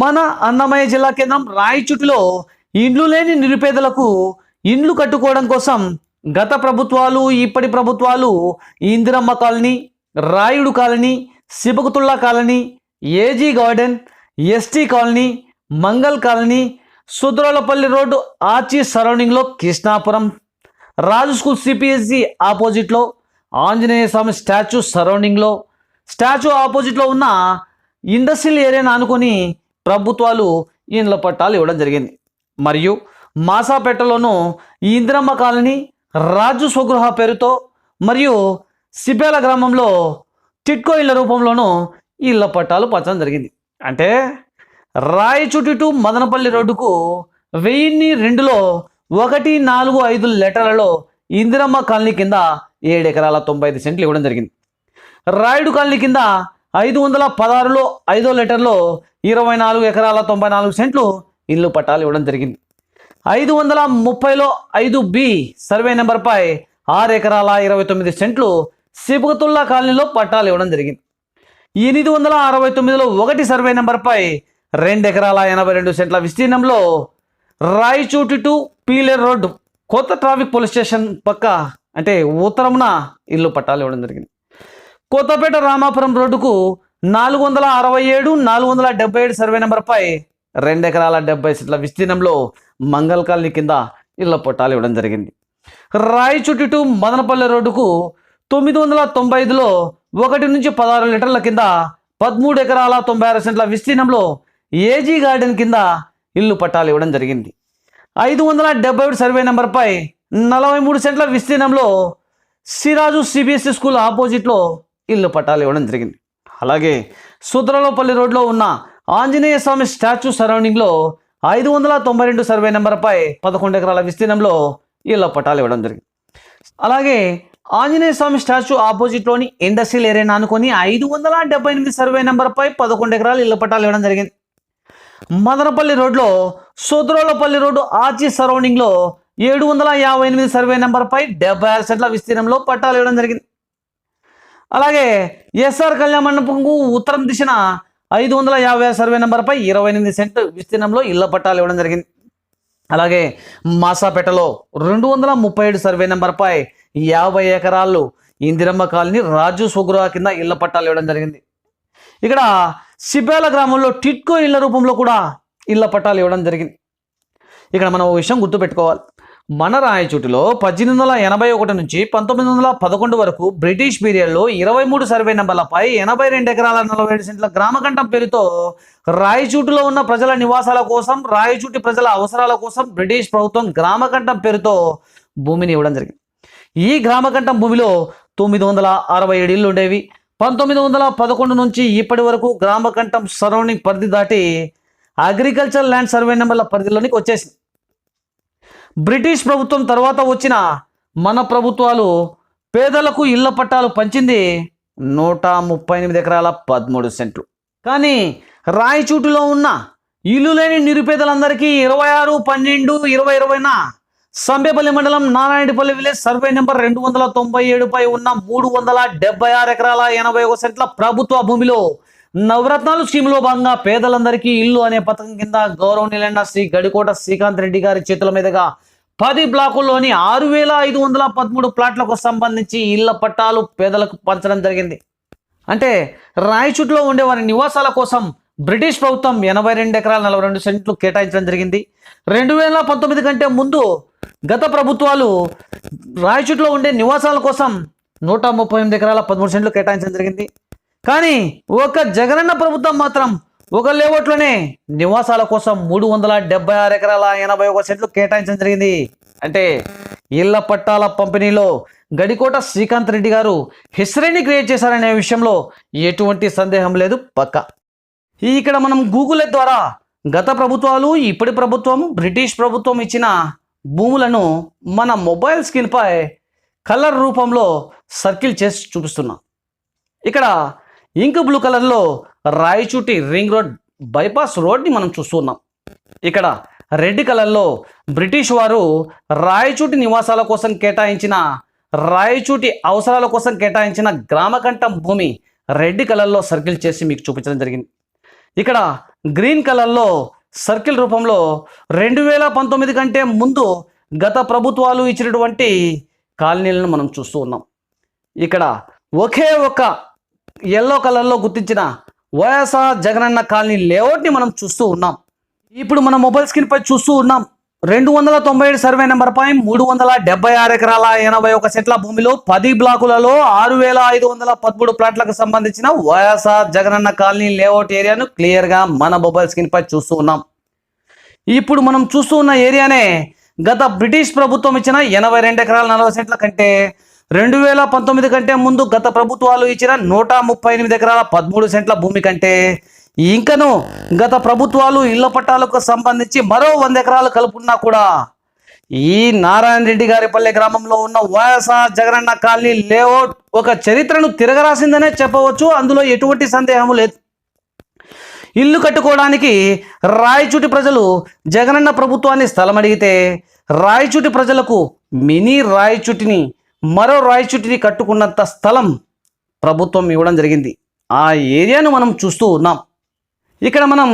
మన అన్నమయ్య జిల్లా కేంద్రం రాయచుటిలో ఇండ్లు లేని నిరుపేదలకు ఇండ్లు కట్టుకోవడం కోసం గత ప్రభుత్వాలు ఇప్పటి ప్రభుత్వాలు Indiramma colony Rayudu colony Sibakutulla colony AG garden ST colony Mangal colony Sudrolapalli road arch సరౌండింగ్లో Krishnapuram. Raju school CPSE ఆపోజిట్లో ఆంజనేయ స్వామి స్టాచ్యూ సరౌండింగ్లో. స్టాచ్యూ ఆపోజిట్లో ఉన్న ఇండస్ట్రియల్ ఏరియాను ఆనుకొని ప్రభుత్వాలు ఇండ్ల పట్టాలు ఇవ్వడం జరిగింది. మరియు మాసాపేటలోనూ ఇందిరమ్మ కాలనీ రాజు స్వగృహ పేరుతో మరియు సిపేల గ్రామంలో టిట్కో ఇళ్ళ రూపంలోనూ ఇళ్ళ పట్టాలు పంచడం జరిగింది. అంటే రాయచుటి టు మదనపల్లి రోడ్డుకు వెయ్యిన్ని రెండులో ఒకటి నాలుగు ఐదు లెటర్లలో ఇందిరమ్మ కాలనీ కింద ఏడు ఎకరాల తొంభై ఐదు సెంట్లు ఇవ్వడం జరిగింది. రాయుడు కాలనీ కింద ఐదు వందల పదహారులో ఐదో లెటర్లో ఇరవై నాలుగు ఎకరాల తొంభై నాలుగు సెంట్లు ఇల్లు పట్టాలు ఇవ్వడం జరిగింది. ఐదు వందల ముప్పైలో ఐదు బి సర్వే నెంబర్పై ఆరు ఎకరాల ఇరవై తొమ్మిది సెంట్లు సిబతుల్లా కాలనీలో పట్టాలు ఇవ్వడం జరిగింది. ఎనిమిది వందల అరవై తొమ్మిదిలో ఒకటి సర్వే నెంబర్పై రెండు ఎకరాల ఎనభై రెండు సెంట్ల విస్తీర్ణంలో రాయచూటి టు పీలేర్ రోడ్డు కొత్త ట్రాఫిక్ పోలీస్ స్టేషన్ పక్క అంటే ఉత్తరమున ఇల్లు పట్టాలు ఇవ్వడం జరిగింది. కొత్తపేట రామాపురం రోడ్డుకు నాలుగు వందల అరవై ఏడు నాలుగు వందల డెబ్బై ఏడు సర్వే నెంబర్పై రెండు ఎకరాల డెబ్బై సెంట్ల విస్తీర్ణంలో మంగళ కాలనీ కింద ఇళ్ళ పట్టాలు ఇవ్వడం జరిగింది. రాయచుట్టి టు మదనపల్లె రోడ్డుకు తొమ్మిది వందల తొంభై ఐదులో ఒకటి నుంచి పదహారు లీటర్ల కింద పదమూడు ఎకరాల తొంభై ఆరు సెంట్ల విస్తీర్ణంలో ఏజీ గార్డెన్ కింద ఇల్లు పట్టాలు ఇవ్వడం జరిగింది. ఐదు వందల డెబ్బై ఏడు సర్వే నెంబర్పై నలభై మూడు సెంట్ల విస్తీర్ణంలో సిరాజు సిబిఎస్ఈ స్కూల్ ఆపోజిట్లో ఇల్లు పట్టాలు ఇవ్వడం జరిగింది. అలాగే సూత్రలోపల్లి రోడ్లో ఉన్న ఆంజనేయ స్వామి స్టాచ్యూ సరౌండింగ్లో ఐదు వందల తొంభై రెండు సర్వే నెంబర్పై పదకొండు ఎకరాల విస్తీర్ణంలో ఇళ్ళ పట్టాలు ఇవ్వడం జరిగింది. అలాగే ఆంజనేయ స్వామి స్టాచ్యూ ఆపోజిట్లోని ఇండస్ట్రియల్ ఏరియాను అనుకొని ఐదు వందల డెబ్బై ఎనిమిది సర్వే నెంబర్పై పదకొండు ఎకరాలు ఇళ్ళ పట్టాలు ఇవ్వడం జరిగింది. మదనపల్లి రోడ్లో సోదరోలపల్లి రోడ్డు ఆర్చి సరౌండింగ్లో ఏడు వందల యాభై ఎనిమిది సర్వే నెంబర్పై డెబ్బై ఆరు సెంట్ల విస్తీర్ణంలో పట్టాలు ఇవ్వడం జరిగింది. అలాగే ఎస్ఆర్ కళ్యాణ మండపంకు ఉత్తరం దిశన ఐదు వందల యాభై సర్వే నెంబర్పై ఇరవై ఎనిమిది సెంట్ విస్తీర్ణంలో ఇళ్ళ పట్టాలు ఇవ్వడం జరిగింది. అలాగే మాసాపేటలో రెండు వందల ముప్పై ఏడు సర్వే నెంబర్పై యాభై ఎకరాలు ఇందిరమ్మ కాలనీ రాజు స్వగృహ కింద ఇళ్ళ పట్టాలు ఇవ్వడం జరిగింది. ఇక్కడ సిబ్బాల గ్రామంలో టిట్కో ఇళ్ళ రూపంలో కూడా ఇళ్ళ పట్టాలు ఇవ్వడం జరిగింది. ఇక్కడ మనం ఒక విషయం గుర్తుపెట్టుకోవాలి. మన రాయచోటిలో పద్దెనిమిది వందల ఎనభై ఒకటి నుంచి పంతొమ్మిది వందల పదకొండు వరకు బ్రిటిష్ పీరియడ్లో ఇరవై మూడు సర్వే నెంబర్లపై ఎనభై రెండు ఎకరాల నలభై ఏడు సెంట్ల గ్రామకంఠం పేరుతో రాయచూటిలో ఉన్న ప్రజల నివాసాల కోసం రాయచూటి ప్రజల అవసరాల కోసం బ్రిటిష్ ప్రభుత్వం గ్రామకంఠం పేరుతో భూమిని ఇవ్వడం జరిగింది. ఈ గ్రామకంఠం భూమిలో తొమ్మిది వందల అరవై ఏడు ఇళ్ళు ఉండేవి. పంతొమ్మిది వందల పదకొండు నుంచి ఇప్పటి వరకు గ్రామకంఠం సరౌండింగ్ పరిధి దాటి అగ్రికల్చర్ ల్యాండ్ సర్వే నెంబర్ల పరిధిలోనికి వచ్చేసింది. బ్రిటిష్ ప్రభుత్వం తర్వాత వచ్చిన మన ప్రభుత్వాలు పేదలకు ఇళ్ళ పట్టాలు పంచింది నూట ముప్పై ఎనిమిది ఎకరాల పదమూడు సెంట్లు. కానీ రాయచూటిలో ఉన్న ఇల్లు లేని నిరుపేదలందరికీ ఇరవై ఆరు పన్నెండు ఇరవై ఇరవైన సంబేపల్లి మండలం నారాయణపల్లి విలేజ్ సర్వే నెంబర్ రెండు వందల తొంభై ఏడుపై ఉన్న మూడు వందల డెబ్బై ఆరు ఎకరాల ఎనభై ఒక సెంట్ల ప్రభుత్వ భూమిలో నవరత్నాలు స్కీమ్లో భాగంగా పేదలందరికీ ఇల్లు అనే పథకం కింద గౌరవనీయులైన శ్రీ గడికోట శ్రీకాంత్ రెడ్డి గారి చేతుల మీదుగా పది బ్లాకుల్లోని ఆరు వేల ఐదు వందల పదమూడు ప్లాట్లకు సంబంధించి ఇళ్ళ పట్టాలు పేదలకు పంచడం జరిగింది. అంటే రాయచూట్లో ఉండే వారి నివాసాల కోసం బ్రిటిష్ ప్రభుత్వం ఎనభై రెండు ఎకరాల నలభై రెండు సెంట్లు కేటాయించడం జరిగింది. రెండు వేల పంతొమ్మిది కంటే ముందు గత ప్రభుత్వాలు రాయచూట్లో ఉండే నివాసాల కోసం నూట ముప్పై ఎనిమిది ఎకరాల పదమూడు సెంట్లు కేటాయించడం జరిగింది. కానీ ఒక జగనన్న ప్రభుత్వం మాత్రం ఒక లేఅవుట్లోనే నివాసాల కోసం మూడు వందల డెబ్బై ఆరు ఎకరాల ఎనభై ఒక సెంట్లు కేటాయించడం జరిగింది. అంటే ఇళ్ళ పట్టాల పంపిణీలో గడికోట శ్రీకాంత్ రెడ్డి గారు హిస్టరీని క్రియేట్ చేశారనే విషయంలో ఎటువంటి సందేహం లేదు పక్క. ఇక్కడ మనం గూగుల్ ద్వారా గత ప్రభుత్వాలు ఇప్పటి ప్రభుత్వం బ్రిటిష్ ప్రభుత్వం ఇచ్చిన భూములను మన మొబైల్ స్క్రీన్పై కలర్ రూపంలో సర్కిల్ చేసి చూపిస్తున్నాం. ఇక్కడ ఇంక్ బ్లూ కలర్లో రాయచూటి రింగ్ రోడ్ బైపాస్ రోడ్ని మనం చూస్తున్నాం. ఇక్కడ రెడ్ కలర్లో బ్రిటిష్ వారు రాయచూటి నివాసాల కోసం కేటాయించిన రాయచూటి అవసరాల కోసం కేటాయించిన గ్రామకంఠం భూమి రెడ్ కలర్లో సర్కిల్ చేసి మీకు చూపించడం జరిగింది. ఇక్కడ గ్రీన్ కలర్లో సర్కిల్ రూపంలో రెండు వేల పంతొమ్మిది కంటే ముందు గత ప్రభుత్వాలు ఇచ్చినటువంటి కాలనీలను మనం చూస్తూ ఉన్నాం ఇక్కడ ఒకే ఒక ఎల్లో కలర్లో గుర్తించిన వైఎస్ఆర్ జగనన్న కాలనీ లేఅవుట్ని మనం చూస్తూ ఉన్నాం. ఇప్పుడు మన మొబైల్ స్క్రీన్ పై చూస్తూ ఉన్నాం. రెండు వందల తొంభై ఏడు సర్వే నెంబర్ పై మూడు వందల డెబ్బై ఆరు ఎకరాల ఎనభై ఒక సెట్ల భూమిలో పది బ్లాకులలో ఆరు వేల ఐదు వందల పదమూడు ప్లాట్లకు సంబంధించిన వైఎస్ఆర్ జగనన్న కాలనీ లేఅవుట్ ఏరియాను క్లియర్గా మన మొబైల్ స్క్రీన్ పై చూస్తూ ఉన్నాం. ఇప్పుడు మనం చూస్తూ ఉన్న ఏరియానే గత బ్రిటిష్ ప్రభుత్వం ఇచ్చిన ఎనభై రెండు ఎకరాల నలభై సెంట్ల కంటే రెండు వేల పంతొమ్మిది కంటే ముందు గత ప్రభుత్వాలు ఇచ్చిన నూట ముప్పై ఎనిమిది ఎకరాల పదమూడు సెంట్ల భూమి కంటే ఇంకను గత ప్రభుత్వాలు ఇళ్ళ పట్టాలకు సంబంధించి మరో వంద ఎకరాలు కలుపున్నా కూడా ఈ నారాయణ రెడ్డి గారిపల్లె గ్రామంలో ఉన్న వైఎస్ఆర్ జగనన్న కాలనీ లేఅవుట్ ఒక చరిత్రను తిరగరాసిందనే చెప్పవచ్చు. అందులో ఎటువంటి సందేహం లేదు. ఇల్లు కట్టుకోవడానికి రాయచూటి ప్రజలు జగనన్న ప్రభుత్వాన్ని స్థలం అడిగితే రాయచూటి ప్రజలకు మినీ రాయచూటిని మరో రాయచూటిని కట్టుకున్నంత స్థలం ప్రభుత్వం ఇవ్వడం జరిగింది. ఆ ఏరియాను మనం చూస్తూ ఉన్నాం. ఇక్కడ మనం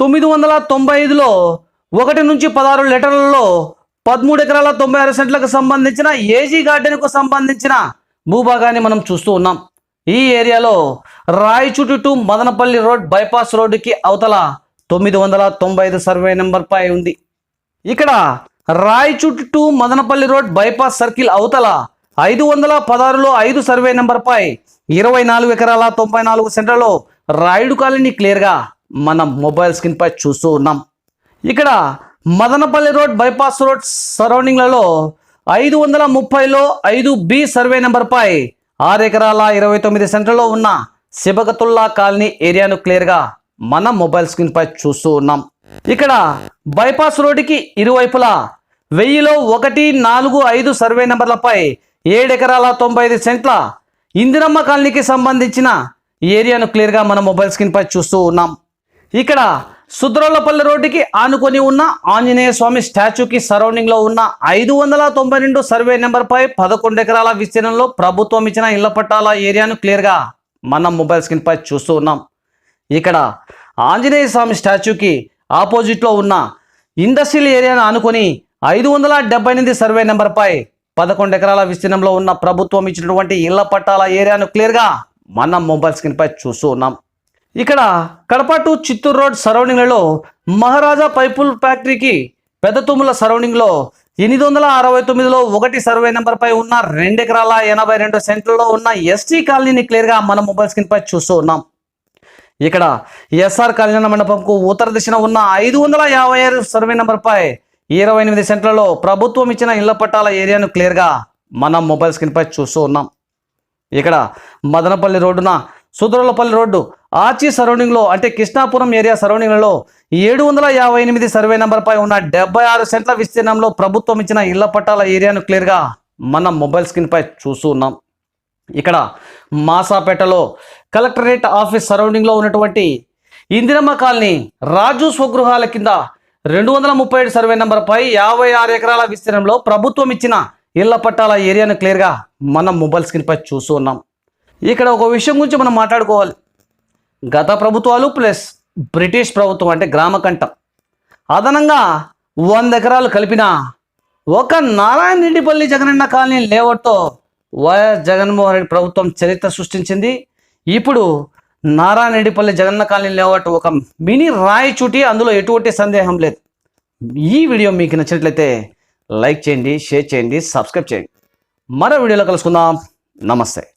తొమ్మిది వందల తొంభై ఐదులో ఒకటి నుంచి పదహారు లీటర్లలో పదమూడు ఎకరాల తొంభై ఆరు సెంట్లకు సంబంధించిన ఏజీ గార్డెన్కు సంబంధించిన భూభాగాన్ని మనం చూస్తూ ఉన్నాం. ఈ ఏరియాలో Rayachoti to Madanapalli road bypass రోడ్డుకి అవతల తొమ్మిది వందల తొంభై ఐదు సర్వే నెంబర్ పై ఉంది. ఇక్కడ Rayachoti to Madanapalli road bypass circle అవతల ఐదు వందల పదహారులో ఐదు సర్వే నెంబర్పై ఇరవై నాలుగు ఎకరాల తొంభై నాలుగు సెంటర్లో రాయుడు కాలనీ క్లియర్గా మనం మొబైల్ స్క్రీన్పై చూస్తూ ఉన్నాం. ఇక్కడ మదనపల్లి రోడ్ బైపాస్ రోడ్ సరౌండింగ్లలో ఐదు వందల ముప్పైలో ఐదు బి సర్వే నెంబర్పై ఆరు ఎకరాల ఇరవై తొమ్మిది సెంటర్లో ఉన్న శిబగతుల్లా కాలనీ ఏరియాను క్లియర్గా మనం మొబైల్ స్క్రీన్పై చూస్తూ ఉన్నాం. ఇక్కడ బైపాస్ రోడ్డుకి ఇరువైపులా వెయ్యిలో ఒకటి నాలుగు ఐదు సర్వే నెంబర్లపై ఏడు ఎకరాల తొంభై ఐదు సెంట్ల ఇందిరమ్మ కాలనీకి సంబంధించిన ఏరియాను క్లియర్గా మన మొబైల్ స్క్రీన్ పై చూస్తూ ఉన్నాం. ఇక్కడ సుద్రోలపల్లి రోడ్డుకి ఆనుకొని ఉన్న ఆంజనేయ స్వామి స్టాచ్యూకి సరౌండింగ్లో ఉన్న ఐదు వందల తొంభై రెండు సర్వే నెంబర్పై పదకొండు ఎకరాల విస్తీర్ణంలో ప్రభుత్వం ఇచ్చిన ఇళ్ళ పట్టాల ఏరియాను క్లియర్గా మన మొబైల్ స్క్రీన్ పై చూస్తూ ఉన్నాం. ఇక్కడ ఆంజనేయ స్వామి స్టాచ్యూకి ఆపోజిట్లో ఉన్న ఇండస్ట్రియల్ ఏరియాను ఆనుకొని ఐదు వందల డెబ్బై ఎనిమిది సర్వే నెంబర్పై పదకొండు ఎకరాల విస్తీర్ణంలో ఉన్న ప్రభుత్వం ఇచ్చినటువంటి ఇళ్ళ పట్టాల ఏరియాను క్లియర్గా మనం మొబైల్ స్క్రీన్పై చూస్తూ ఉన్నాం ఇక్కడ కడప టు చిత్తూరు రోడ్ సరౌండింగ్లలో మహారాజా పైపుల్ ఫ్యాక్టరీకి పెద్ద తుమ్ముల సరౌండింగ్లో ఎనిమిది వందల అరవై తొమ్మిదిలో ఒకటి సర్వే నెంబర్పై ఉన్న రెండు ఎకరాల ఎనభై రెండు సెంట్లలో ఉన్న ఎస్టీ కాలనీని క్లియర్గా మన మొబైల్ స్క్రీన్పై చూస్తూ ఉన్నాం ఇక్కడ ఎస్ఆర్ కళ్యాణ మండపంకు ఉత్తర దిశన ఉన్న ఐదు వందల యాభై ఆరు సర్వే నెంబర్పై ఇరవై ఎనిమిది సెంట్లలో ప్రభుత్వం ఇచ్చిన ఇళ్ళ పట్టాల ఏరియాను క్లియర్గా మనం మొబైల్ స్క్రీన్పై చూస్తూ ఉన్నాం. ఇక్కడ మదనపల్లి రోడ్డున సుదరులపల్లి రోడ్డు ఆర్చి సరౌండింగ్లో అంటే కృష్ణాపురం ఏరియా సరౌండింగ్లలో ఏడు వందల యాభై ఎనిమిది సర్వే నెంబర్పై ఉన్న డెబ్బై ఆరు సెంట్ల విస్తీర్ణంలో ప్రభుత్వం ఇచ్చిన ఇళ్ళ పట్టాల ఏరియాను క్లియర్గా మన మొబైల్ స్క్రీన్పై చూస్తూ ఉన్నాం. ఇక్కడ మాసాపేటలో కలెక్టరేట్ ఆఫీస్ సరౌండింగ్లో ఉన్నటువంటి ఇందిరమ్మ కాలనీ రాజు స్వగృహాల కింద రెండు వందల ముప్పై ఏడు సర్వే నెంబర్పై యాభై ఆరు ఎకరాల విస్తీర్ణంలో ప్రభుత్వం ఇచ్చిన ఇళ్ళ పట్టాల ఏరియాను క్లియర్గా మనం మొబైల్ స్క్రీన్పై చూస్తూ ఉన్నాం. ఇక్కడ ఒక విషయం గురించి మనం మాట్లాడుకోవాలి. గత ప్రభుత్వాలు ప్లస్ బ్రిటిష్ ప్రభుత్వం అంటే గ్రామకంఠం అదనంగా వంద ఎకరాలు కలిపిన ఒక నారాయణ రెడ్డిపల్లి జగనన్న కాలనీ లేఅవుట్తో వైఎస్ జగన్మోహన్ రెడ్డి ప్రభుత్వం చరిత్ర సృష్టించింది. ఇప్పుడు నారాయణ జగన్న కాలనీ లేఅవుట్ ఒక మినీ రాయచూటి అందులో ఎటువంటి సందేహం లేదు. ఈ వీడియో మీకు నచ్చినట్లయితే లైక్ చేయండి షేర్ చేయండి సబ్స్క్రైబ్ చేయండి. మరో వీడియోలో కలుసుకుందాం. నమస్తే.